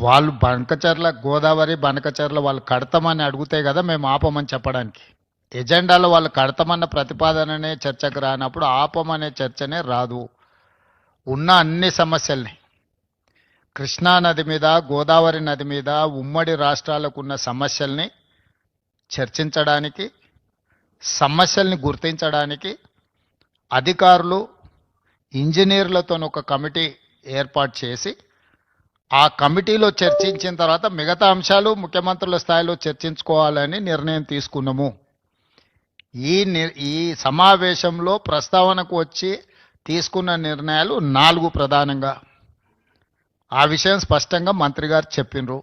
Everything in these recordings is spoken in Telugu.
వాళ్ళు బనకచర్ల గోదావరి బనకచర్ల వాళ్ళు కడతామని అడిగితే కదా మేము ఆపమని చెప్పడానికి. ఎజెండాలో వాళ్ళు కడతామన్న ప్రతిపాదననే చర్చకు రానప్పుడు ఆపమనే చర్చనే రాదు. ఉన్న అన్ని సమస్యల్ని. కృష్ణా నది మీద గోదావరి నది మీద ఉమ్మడి రాష్ట్రాలకు ఉన్న సమస్యల్ని చర్చించడానికి సమస్యల్ని గుర్తించడానికి అధికారులు ఇంజనీర్లతో ఒక కమిటీ ఏర్పాటు చేసి ఆ కమిటీలో చర్చించిన తర్వాత మిగతా అంశాలు ముఖ్యమంత్రుల స్థాయిలో చర్చించుకోవాలని నిర్ణయం తీసుకున్నాము. ఈ ని- ఈ సమావేశంలో ప్రస్తావనకు వచ్చి తీసుకున్న నిర్ణయాలు నాలుగు ప్రధానంగా. ఆ విషయం స్పష్టంగా మంత్రి గారు చెప్పిండ్రు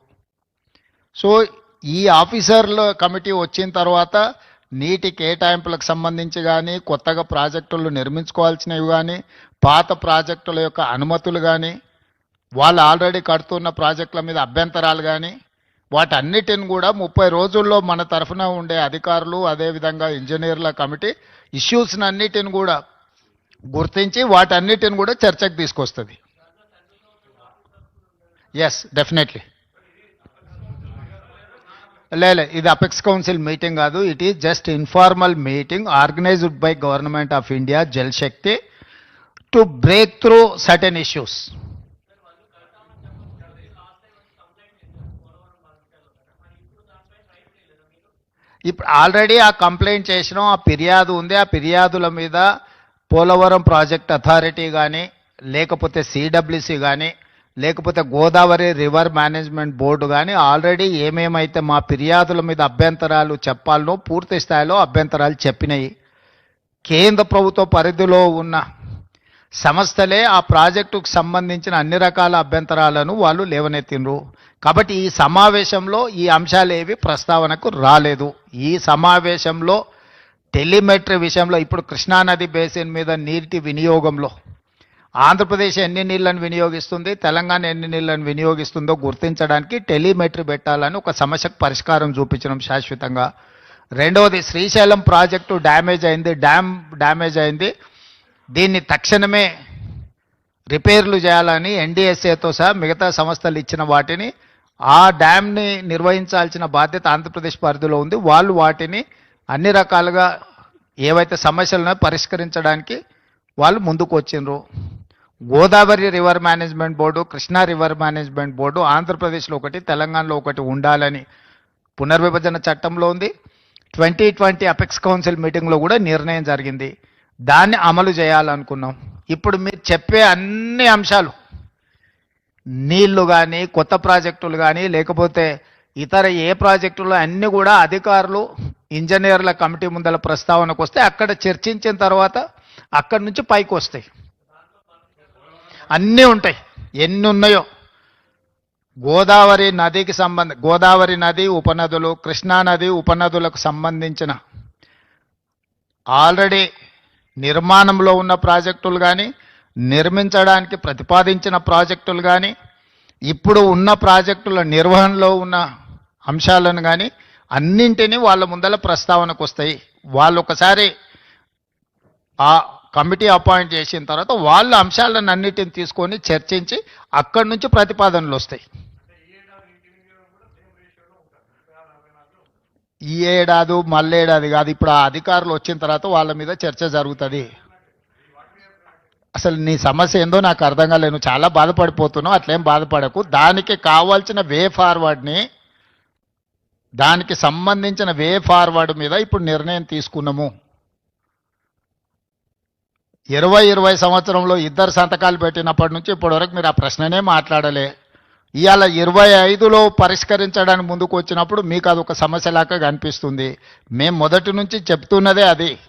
సో ఈ ఆఫీసర్ల కమిటీ వచ్చిన తర్వాత నీటి కేటాయింపులకు సంబంధించి కానీ కొత్తగా ప్రాజెక్టులు నిర్మించుకోవాల్సినవి కానీ పాత ప్రాజెక్టుల యొక్క అనుమతులు కానీ వాళ్ళు ఆల్రెడీ కడుతున్న ప్రాజెక్టుల మీద అభ్యంతరాలు కానీ వాటన్నిటిని కూడా ముప్పై రోజుల్లో మన తరఫున ఉండే అధికారులు అదేవిధంగా ఇంజనీర్ల కమిటీ ఇష్యూస్ని అన్నిటిని కూడా గుర్తించి వాటన్నిటిని కూడా చర్చకు తీసుకొస్తుంది. ఎస్ డెఫినెట్లీ లేలే ఇది అపెక్స్ కౌన్సిల్ మీటింగ్ కాదు. It is just informal meeting organised by government of India Jal Shakti to break through certain issues ఇప్పుడు ఆల్రెడీ ఆ కంప్లైంట్ చేసినాం ఆ ఫిర్యాదు ఉంది. ఆ ఫిర్యాదుల మీద పోలవరం ప్రాజెక్ట్ అథారిటీ కానీ లేకపోతే సిడబ్ల్యూసి కానీ లేకపోతే గోదావరి రివర్ మేనేజ్మెంట్ బోర్డు కానీ ఆల్రెడీ ఏమేమైతే మా ఫిర్యాదుల మీద అభ్యంతరాలు చెప్పాలనో పూర్తి స్థాయిలో అభ్యంతరాలు చెప్పినాయి. కేంద్ర ప్రభుత్వ పరిధిలో ఉన్న సంస్థలే ఆ ప్రాజెక్టుకు సంబంధించిన అన్ని రకాల అభ్యంతరాలను వాళ్ళు లేవనెత్తిండ్రు. కాబట్టి ఈ సమావేశంలో ఈ అంశాలేవి ప్రస్తావనకు రాలేదు. ఈ సమావేశంలో టెలిమెట్రీ విషయంలో ఇప్పుడు కృష్ణానది బేసిన్ మీద నీటి వినియోగంలో ఆంధ్రప్రదేశ్ ఎన్ని నీళ్ళను వినియోగిస్తుంది తెలంగాణ ఎన్ని నీళ్ళను వినియోగిస్తుందో గుర్తించడానికి టెలిమెట్రీ పెట్టాలని ఒక సమస్యకు పరిష్కారం చూపించడం శాశ్వతంగా. రెండవది శ్రీశైలం ప్రాజెక్టు డ్యామేజ్ అయింది డ్యామ్ డ్యామేజ్ అయింది. దీన్ని తక్షణమే రిపేర్లు చేయాలని ఎన్డీఎస్ఏతో సహా మిగతా సంస్థలు ఇచ్చిన వాటిని ఆ డ్యామ్ని నిర్వహించాల్సిన బాధ్యత ఆంధ్రప్రదేశ్ పరిధిలో ఉంది. వాళ్ళు వాటిని అన్ని రకాలుగా ఏవైతే సమస్యలను పరిష్కరించడానికి వాళ్ళు ముందుకు వచ్చిండ్రు. Godavari river management board Krishna river management board ఆంధ్రప్రదేశ్లో ఒకటి తెలంగాణలో ఒకటి ఉండాలని పునర్విభజన చట్టంలో ఉంది. ట్వంటీ ట్వంటీ అపెక్స్ కౌన్సిల్ మీటింగ్లో కూడా నిర్ణయం జరిగింది. దాన్ని అమలు చేయాలనుకున్నాం. ఇప్పుడు మీరు చెప్పే అన్ని అంశాలు నీళ్ళు కానీ కొత్త ప్రాజెక్టులు కానీ లేకపోతే ఇతర ఏ ప్రాజెక్టులు అన్నీ కూడా అధికారులు ఇంజనీర్ల కమిటీ ముందల ప్రస్తావనకు వస్తే అక్కడ చర్చించిన తర్వాత అక్కడి నుంచి పైకి వస్తాయి. అన్నీ ఉంటాయి. ఎన్ని ఉన్నాయో. గోదావరి నదికి సంబంధ గోదావరి నది ఉపనదులు కృష్ణా నది ఉపనదులకు సంబంధించిన ఆల్రెడీ నిర్మాణంలో ఉన్న ప్రాజెక్టులు కానీ నిర్మించడానికి ప్రతిపాదించిన ప్రాజెక్టులు కానీ ఇప్పుడు ఉన్న ప్రాజెక్టుల నిర్వహణలో ఉన్న అంశాలను కానీ అన్నింటినీ వాళ్ళ ముందల ప్రస్తావనకు వస్తాయి. వాళ్ళు ఒకసారి ఆ కమిటీ అపాయింట్ చేసిన తర్వాత వాళ్ళ అంశాలను అన్నిటిని తీసుకొని చర్చించి అక్కడి నుంచి ప్రతిపాదనలు వస్తాయి. ఈ ఏడాది మళ్ళేడాది కాదు ఇప్పుడు ఆ అధికారులు వచ్చిన తర్వాత వాళ్ళ మీద చర్చ జరుగుతుంది. అసలు నీ సమస్య ఏందో నాకు అర్థం కాలేదు. చాలా బాధపడిపోతున్నావు అట్లేం బాధపడకు. దానికి కావాల్సిన వే ఫార్వర్డ్ని దానికి సంబంధించిన వే ఫార్వర్డ్ మీద ఇప్పుడు నిర్ణయం తీసుకున్నాము. ఇరవై ఇరవై సంవత్సరంలో ఇద్దరు సంతకాలు పెట్టినప్పటి నుంచి ఇప్పటివరకు మీరు ఆ ప్రశ్ననే మాట్లాడలే. ఇవాళ ఇరవై ఐదులో పరిష్కరించడానికి ముందుకు వచ్చినప్పుడు మీకు అది ఒక సమస్యలాగా కనిపిస్తుంది. మేము మొదటి నుంచి చెప్తున్నదే అది.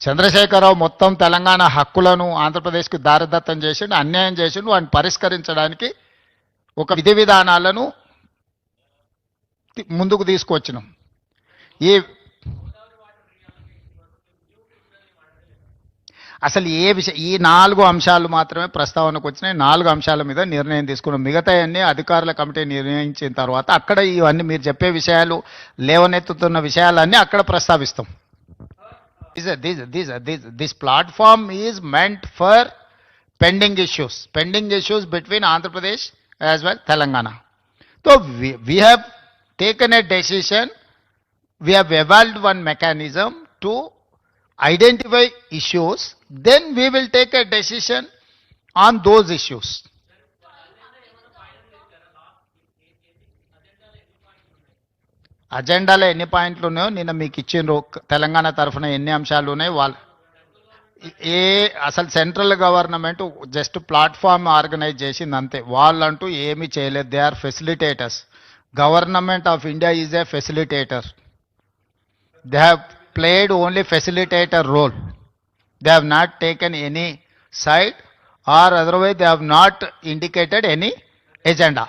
చంద్రశేఖరరావు మొత్తం తెలంగాణ హక్కులను ఆంధ్రప్రదేశ్కి దారదత్తం చేసిండు అన్యాయం చేసిండు వాటిని పరిష్కరించడానికి ఒక విధి విధానాలను ముందుకు తీసుకొచ్చినాం. ఈ అసలు ఏ విష ఈ నాలుగు అంశాలు మాత్రమే ప్రస్తావనకు వచ్చినాయి. నాలుగు అంశాల మీద నిర్ణయం తీసుకున్నాం. మిగతా అన్ని అధికారుల కమిటీ నిర్ణయించిన తర్వాత అక్కడ ఇవన్నీ మీరు చెప్పే విషయాలు లేవనెత్తుతున్న విషయాలన్నీ అక్కడ ప్రస్తావిస్తాం. This this this this this platform is meant for pending issues pending issues between Andhra Pradesh as well Telangana so we have taken a decision we have evolved one mechanism to identify issues, then we will take a decision on those issues. అజెండాలో ఎన్ని పాయింట్లు ఉన్నాయో నిన్న మీకు ఇచ్చిండ్రు. తెలంగాణ తరఫున ఎన్ని అంశాలు ఉన్నాయి? వాళ్ళు ఏ అసలు central government just platform organise చేసింది అంతే. వాళ్ళంటూ ఏమీ చేయలేదు. They are facilitators government of India is a facilitator they have played only facilitator role. They have not taken any side or otherwise they have not indicated any agenda.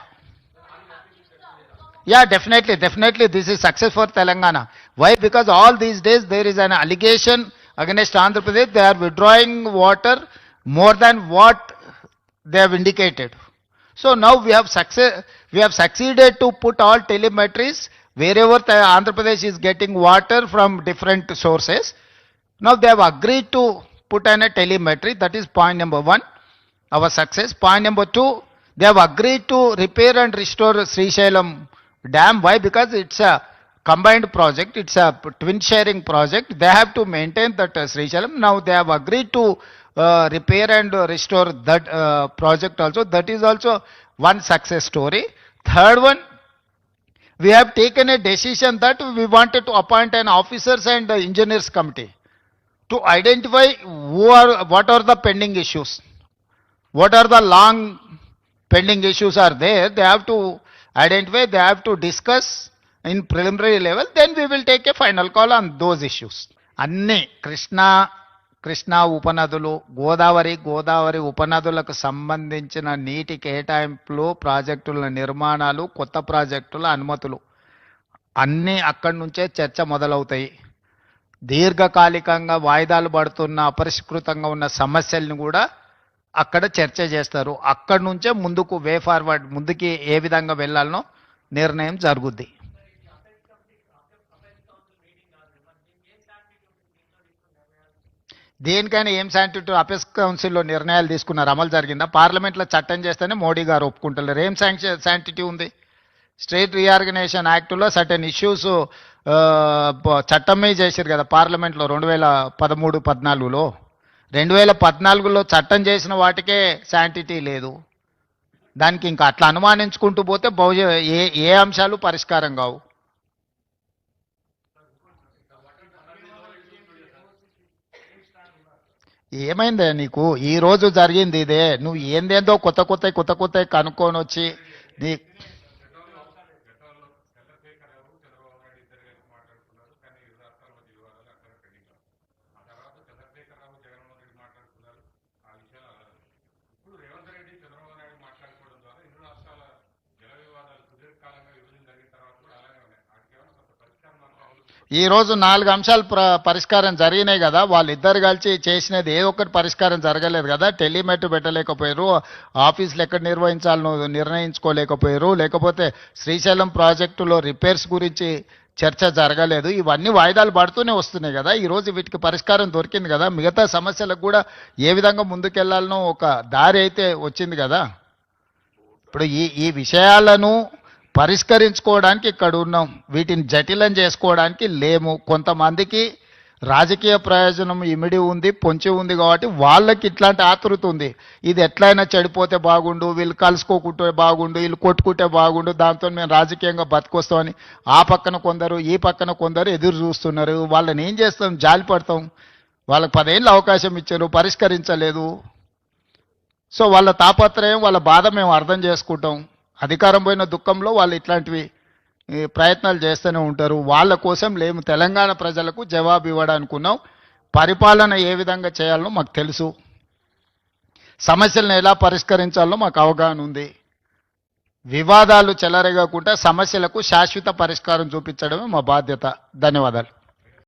Yeah, definitely, definitely this is success for Telangana. Why? Because all these days there is an allegation against Andhra Pradesh. They are withdrawing water more than what they have indicated. So now we have success, we have succeeded to put all telemetries wherever the Andhra Pradesh is getting water from different sources. Now they have agreed to put in a telemetry. That is point number one. Our success. Point number two. They have agreed to repair and restore Srisailam dam. Why? Because it's a combined project. It's a twin sharing project. They have to maintain that uh, Srisailam. Now they have agreed to uh, repair and restore that uh, project also. That is also one success story. Third one, we have taken a decision that we wanted to appoint an officers and uh, engineers committee to identify who are, what are the pending issues. What are the long pending issues are there, they have to identify, they have to discuss in preliminary level, then we will take a final call on those issues. అన్ని కృష్ణా Krishna ఉపనదులు గోదావరి గోదావరి ఉపనదులకు సంబంధించిన నీటి కేటాయింపులు ప్రాజెక్టుల నిర్మాణాలు కొత్త ప్రాజెక్టుల అనుమతులు. అన్నీ అక్కడి నుంచే చర్చ మొదలవుతాయి. దీర్ఘకాలికంగా వాయిదాలు పడుతున్న అపరిష్కృతంగా ఉన్న సమస్యల్ని కూడా అక్కడ చర్చ చేస్తారు. అక్కడి నుంచే ముందుకు వే ఫార్వర్డ్ ముందుకి ఏ విధంగా వెళ్ళాలనో నిర్ణయం జరుగుద్ది. దేనికైనా ఏం శాంటిటీ అపెస్ కౌన్సిల్లో నిర్ణయాలు తీసుకున్నారు అమలు జరిగిందా? పార్లమెంట్లో చట్టం చేస్తేనే మోడీ గారు ఒప్పుకుంటున్నారు ఏం శాంక్షన్ శాంటిటీ ఉంది? స్టేట్ రీఆర్గనైజేషన్ యాక్ట్లో సర్టెన్ ఇష్యూస్ చట్టమే చేశారు కదా పార్లమెంట్లో రెండు వేల పదమూడు పద్నాలుగులో. రెండు వేల పద్నాలుగులో చట్టం చేసిన వాటికే శాంటిటీ లేదు. దానికి ఇంకా అట్లా అనుమానించుకుంటూ పోతే బహుశ ఏ ఏ అంశాలు పరిష్కారం కావు. ఏమైందే నీకు? ఈ రోజు జరిగింది ఇదే. నువ్వు ఏందేందో కొత్త కొత్త కొత్త కొత్త కనుక్కొని వచ్చి నీ ఈరోజు నాలుగు అంశాలు ప్ర పరిష్కారం జరిగినాయి కదా. వాళ్ళిద్దరు కలిసి చేసినది ఏ ఒక్కటి పరిష్కారం జరగలేదు కదా. టెలిమెట్ పెట్టలేకపోయారు. ఆఫీసులు ఎక్కడ నిర్వహించాలనో నిర్ణయించుకోలేకపోయారు. లేకపోతే శ్రీశైలం ప్రాజెక్టులో రిపేర్స్ గురించి చర్చ జరగలేదు. ఇవన్నీ వాయిదాలు పడుతూనే వస్తున్నాయి కదా. ఈరోజు వీటికి పరిష్కారం దొరికింది కదా. మిగతా సమస్యలకు కూడా ఏ విధంగా ముందుకెళ్ళాలనో ఒక దారి అయితే వచ్చింది కదా. ఇప్పుడు ఈ ఈ విషయాలను పరిష్కరించుకోవడానికి ఇక్కడ ఉన్నాం. వీటిని జటిలం చేసుకోవడానికి లేము. కొంతమందికి రాజకీయ ప్రయోజనం ఇమిడి ఉంది పొంచి ఉంది కాబట్టి వాళ్ళకి ఇట్లాంటి ఆతృత ఉంది. ఇది ఎట్లయినా చెడిపోతే బాగుండు వీళ్ళు కలుసుకోకుంటే బాగుండు వీళ్ళు కొట్టుకుంటే బాగుండు దాంతో మేము రాజకీయంగా బతికొస్తామని ఆ పక్కన కొందరు ఈ పక్కన కొందరు ఎదురు చూస్తున్నారు. వాళ్ళని ఏం చేస్తాం? జాలి పడతాం. వాళ్ళకి పదేళ్ళు అవకాశం ఇచ్చారు పరిష్కరించలేదు. సో వాళ్ళ తాపత్రయం వాళ్ళ బాధ మేము అర్థం చేసుకుంటాం. అధికారం పోయిన దుఃఖంలో వాళ్ళు ఇట్లాంటివి ప్రయత్నాలు చేస్తూనే ఉంటారు. వాళ్ళ కోసం లేము తెలంగాణ ప్రజలకు జవాబు ఇవ్వడానుకున్నాం పరిపాలన ఏ విధంగా చేయాలనో మాకు తెలుసు. సమస్యలను ఎలా పరిష్కరించాలో మాకు అవగాహన ఉంది. వివాదాలు చెలరేగకుండా సమస్యలకు శాశ్వత పరిష్కారం చూపించడమే మా బాధ్యత. ధన్యవాదాలు.